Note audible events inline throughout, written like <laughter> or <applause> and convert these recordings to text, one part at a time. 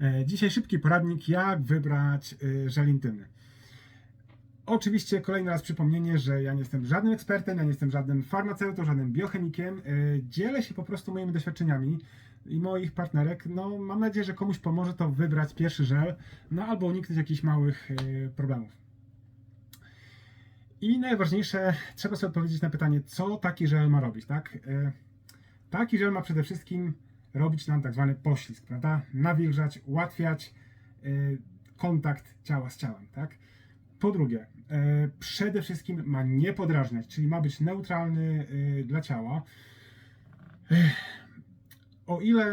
E, Dzisiaj szybki poradnik, jak wybrać e, żel intymny. Oczywiście kolejny raz przypomnienie, że ja nie jestem żadnym ekspertem, ja nie jestem żadnym farmaceutą, żadnym biochemikiem. E, Dzielę się po prostu moimi doświadczeniami i moich partnerek. No, mam nadzieję, że komuś pomoże to wybrać pierwszy żel, no albo uniknąć jakichś małych problemów. I najważniejsze, trzeba sobie odpowiedzieć na pytanie, co taki żel ma robić, tak? Taki żel ma przede wszystkim robić nam tak zwany poślizg, prawda? Nawilżać, ułatwiać y, kontakt ciała z ciałem, tak? Po drugie, e, przede wszystkim ma nie podrażniać, czyli ma być neutralny y, dla ciała. O ile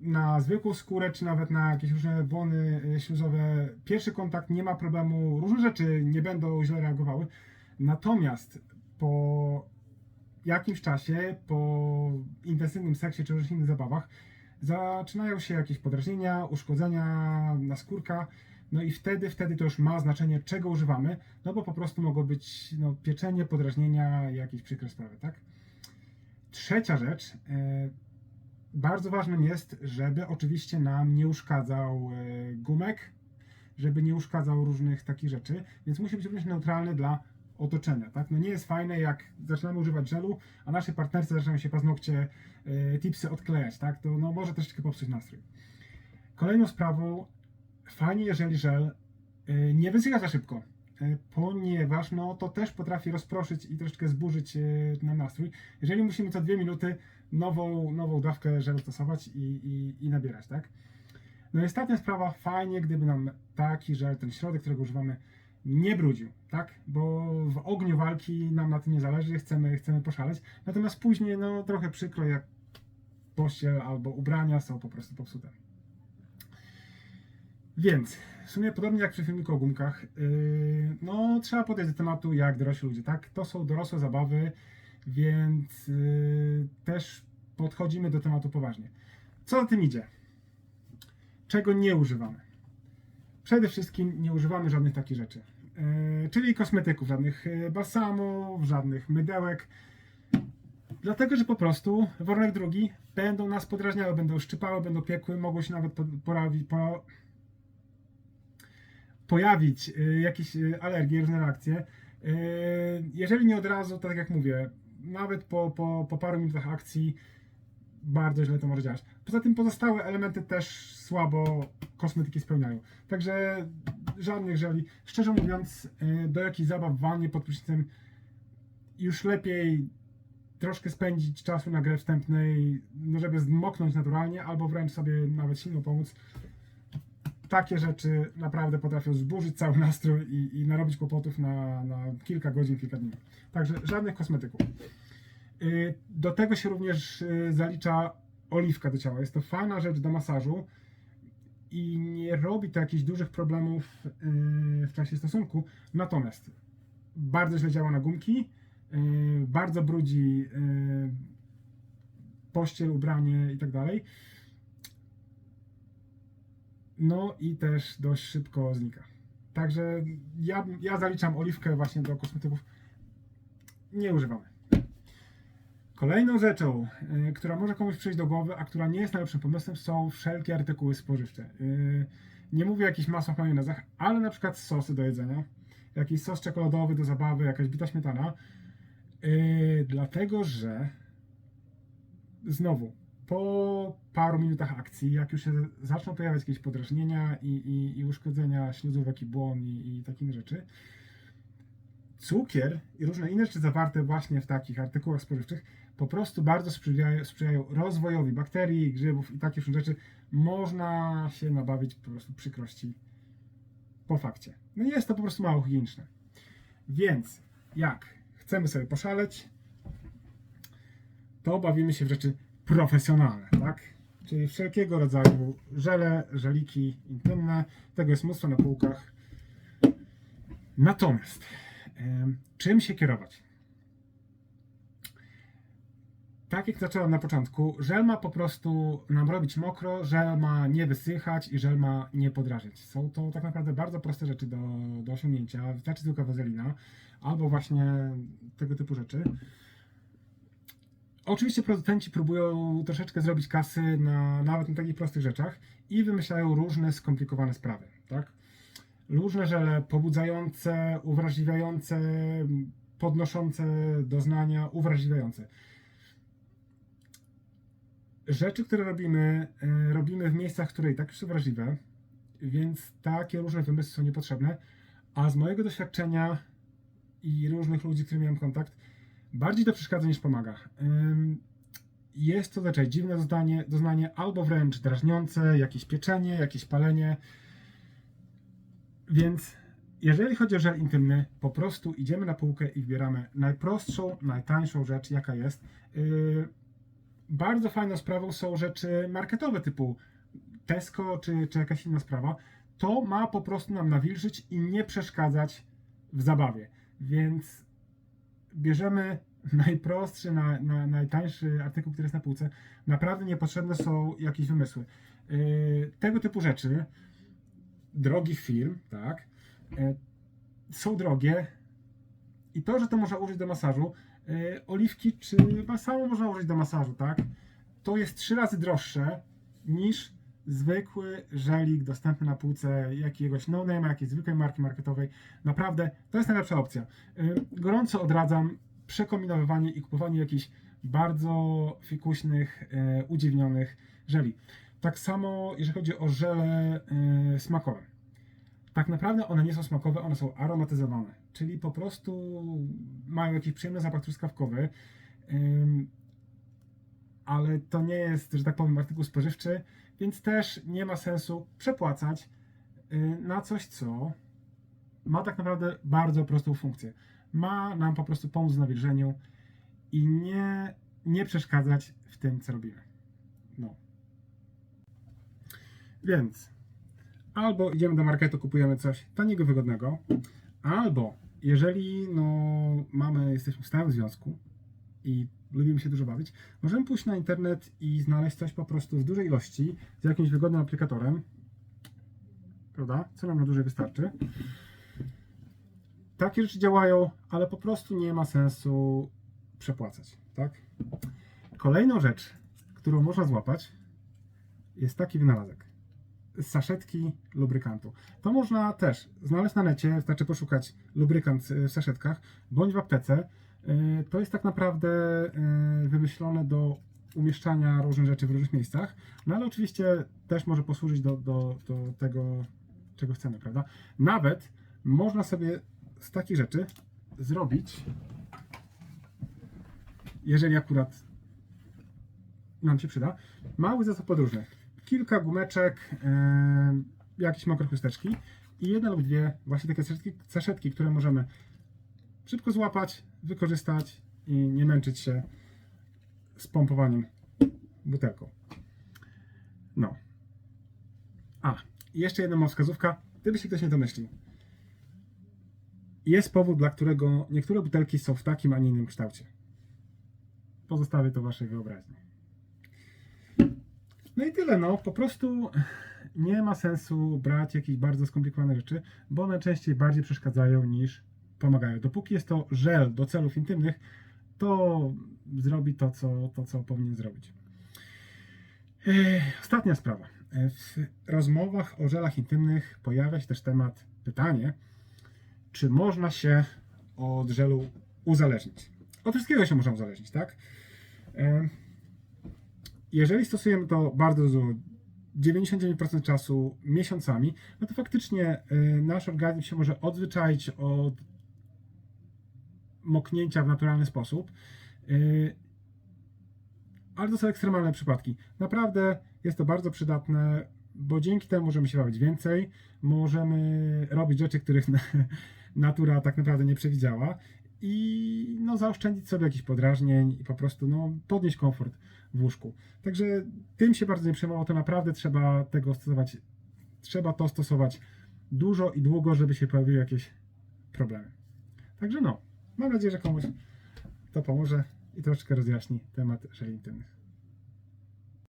na zwykłą skórę, czy nawet na jakieś różne błony y, śluzowe, pierwszy kontakt nie ma problemu, różne rzeczy nie będą źle reagowały. Natomiast po jakimś czasie, po intensywnym seksie czy różnych innych zabawach, zaczynają się jakieś podrażnienia, uszkodzenia naskórka, no i wtedy, wtedy to już ma znaczenie, czego używamy, no bo po prostu mogło być no, pieczenie, podrażnienia, jakieś przykre sprawy, tak? Trzecia rzecz, e, bardzo ważnym jest, żeby oczywiście nam nie uszkadzał e, gumek, żeby nie uszkadzał różnych takich rzeczy, więc musi być również neutralny dla otoczenia, tak? No nie jest fajne, jak zaczynamy używać żelu, a naszej partnerce zaczynają się paznokcie, e, tipsy odklejać, tak? To no, może troszeczkę popsuć nastrój. Kolejną sprawą, fajnie jeżeli żel e, nie wysycha za szybko, e, ponieważ no, to też potrafi rozproszyć i troszeczkę zburzyć e, nam nastrój. Jeżeli musimy co dwie minuty nową, nową dawkę żelu stosować i, i, i nabierać, tak? No i ostatnia sprawa, fajnie gdyby nam taki żel, ten środek, którego używamy, nie brudził, tak? Bo w ogniu walki nam na tym nie zależy, chcemy, chcemy poszaleć. Natomiast później, no trochę przykro, jak pościel albo ubrania są po prostu popsute. Więc w sumie podobnie jak przy filmiku o gumkach, yy, no trzeba podejść do tematu jak dorośli ludzie, tak? To są dorosłe zabawy, więc yy, też podchodzimy do tematu poważnie. Co za tym idzie? Czego nie używamy? Przede wszystkim nie używamy żadnych takich rzeczy. Yy, czyli kosmetyków, żadnych yy, balsamów, żadnych mydełek. Dlatego, że po prostu warunek drugi będą nas podrażniały, będą szczypały, będą piekły, mogą się nawet po, porawi, po, pojawić yy, jakieś alergie, różne reakcje. Jeżeli nie od razu, to tak jak mówię, nawet po, po, po paru minutach akcji bardzo źle to może działać. Poza tym pozostałe elementy też słabo kosmetyki spełniają. Także żadnych żeli. Szczerze mówiąc, y, do jakichś zabaw w wannie pod prysznicem już lepiej troszkę spędzić czasu na grę wstępnej, no żeby zmoknąć naturalnie, albo wręcz sobie nawet silno pomóc. Takie rzeczy naprawdę potrafią zburzyć cały <laughs> nastrój i, i narobić kłopotów na, na kilka godzin, kilka dni. Także żadnych kosmetyków. Y, Do tego się również y, zalicza oliwka do ciała. Jest to fajna rzecz do masażu i nie robi to jakichś dużych problemów y, w czasie stosunku. Natomiast bardzo źle działa na gumki, y, bardzo brudzi y, pościel, ubranie i tak dalej. No i też dość szybko znika. Także ja, ja zaliczam oliwkę właśnie do kosmetyków. Nie używamy. Kolejną rzeczą, y, która może komuś przyjść do głowy, a która nie jest najlepszym pomysłem, są wszelkie artykuły spożywcze. Y, nie mówię o jakichś masach, majonezach, ale na przykład sosy do jedzenia, jakiś sos czekoladowy do zabawy, jakaś bita śmietana. Y, dlatego, że znowu, po paru minutach akcji, jak już się zaczną pojawiać jakieś podrażnienia i, i, i uszkodzenia śluzówek i błon i, i takie rzeczy, cukier i różne inne rzeczy zawarte właśnie w takich artykułach spożywczych po prostu bardzo sprzyjają, sprzyjają rozwojowi bakterii, grzybów i różne rzeczy. Można się nabawić po prostu przykrości po fakcie. No jest to po prostu mało higieniczne. Więc jak chcemy sobie poszaleć, to bawimy się w rzeczy profesjonalne, tak? Czyli wszelkiego rodzaju żele, żeliki intymne. Tego jest mnóstwo na półkach. Natomiast Czym się kierować? Tak jak zacząłem na początku, żel ma po prostu nam robić mokro, żel ma nie wysychać i żel ma nie podrażniać. Są to tak naprawdę bardzo proste rzeczy do, do osiągnięcia. Wystarczy tylko wazelina albo właśnie tego typu rzeczy. Oczywiście producenci próbują troszeczkę zrobić kasy na, nawet na takich prostych rzeczach i wymyślają różne skomplikowane sprawy, tak? Różne żele pobudzające, uwrażliwiające, podnoszące doznania, uwrażliwiające. Rzeczy, które robimy, e, robimy w miejscach, które i tak już są wrażliwe, więc takie różne wymysły są niepotrzebne, a z mojego doświadczenia i różnych ludzi, z którymi miałem kontakt, bardziej to przeszkadza niż pomaga. Jest to zazwyczaj dziwne doznanie, doznanie albo wręcz drażniące, jakieś pieczenie, jakieś palenie. Więc jeżeli chodzi o żel intymny, po prostu idziemy na półkę i wybieramy najprostszą, najtańszą rzecz, jaka jest. Bardzo fajną sprawą są rzeczy marketowe typu Tesco czy, czy jakaś inna sprawa. To ma po prostu nam nawilżyć i nie przeszkadzać w zabawie. Więc bierzemy <laughs> najprostszy, na, na, najtańszy artykuł, który jest na półce. Naprawdę niepotrzebne są jakieś wymysły. Yy, tego typu rzeczy, drogich firm, tak, yy, są drogie i to, że to można użyć do masażu, oliwki czy balsamu można użyć do masażu, tak, to jest trzy razy droższe niż zwykły żelik dostępny na półce jakiegoś no-name, jakiejś zwykłej marki marketowej. Naprawdę, to jest najlepsza opcja. Yy, Gorąco odradzam przekombinowywanie i kupowanie jakichś bardzo fikuśnych, yy, udziwnionych żeli. Tak samo, jeżeli chodzi o żele smakowe. Tak naprawdę one nie są smakowe, one są aromatyzowane, czyli po prostu mają jakiś przyjemny zapach truskawkowy, ale to nie jest, że tak powiem, artykuł spożywczy, więc też nie ma sensu przepłacać y, na coś, co ma tak naprawdę bardzo prostą funkcję. Ma nam po prostu pomóc w nawilżeniu i nie, nie przeszkadzać w tym, co robimy. No. Więc albo idziemy do marketu, kupujemy coś taniego, wygodnego, albo jeżeli no, mamy, jesteśmy w związku i lubimy się dużo bawić, możemy pójść na internet i znaleźć coś po prostu w dużej ilości z jakimś wygodnym aplikatorem, prawda? Co nam na dłużej wystarczy. Takie rzeczy działają, ale po prostu nie ma sensu przepłacać, tak? Kolejną rzecz, którą można złapać, jest taki wynalazek. Saszetki lubrykantu. To można też znaleźć na necie, wystarczy poszukać lubrykant w saszetkach, bądź w aptece. Yy, To jest tak naprawdę yy, wymyślone do umieszczania różnych rzeczy w różnych miejscach, no ale oczywiście też może posłużyć do, do, do tego, czego chcemy, prawda? Nawet można sobie z takich rzeczy zrobić, jeżeli akurat nam się przyda, mały zasób podróżny. Kilka gumeczek, yy, jakieś makrochusteczki i jedna lub dwie właśnie takie saszetki, saszetki, które możemy szybko złapać, wykorzystać i nie męczyć się z pompowaniem butelką. No. A, jeszcze jedna mała wskazówka, gdyby się ktoś nie domyślił. Jest powód, dla którego niektóre butelki są w takim, a nie innym kształcie. Pozostawię to waszej wyobraźni. No i tyle, no. Po prostu nie ma sensu brać jakichś bardzo skomplikowanych rzeczy, bo one częściej bardziej przeszkadzają niż pomagają. Dopóki jest to żel do celów intymnych, to zrobi to, co, to, co powinien zrobić. Ostatnia sprawa. W rozmowach o żelach intymnych pojawia się też temat, pytanie, czy można się od żelu uzależnić. Od wszystkiego się można uzależnić, tak? Jeżeli stosujemy to bardzo dużo, 99% czasu, miesiącami, no to faktycznie y, nasz organizm się może odzwyczaić od moknięcia w naturalny sposób. Y, Ale to są ekstremalne przypadki. Naprawdę jest to bardzo przydatne, bo dzięki temu możemy się bawić więcej, możemy robić rzeczy, których na- <laughs> natura tak naprawdę nie przewidziała i no, zaoszczędzić sobie jakichś podrażnień i po prostu no, podnieść komfort w łóżku. Także tym się bardzo nie przejmowało, to naprawdę trzeba tego stosować, trzeba to stosować dużo i długo, żeby się pojawiły jakieś problemy. Także no, mam nadzieję, że komuś to pomoże i troszeczkę rozjaśni temat intymnych.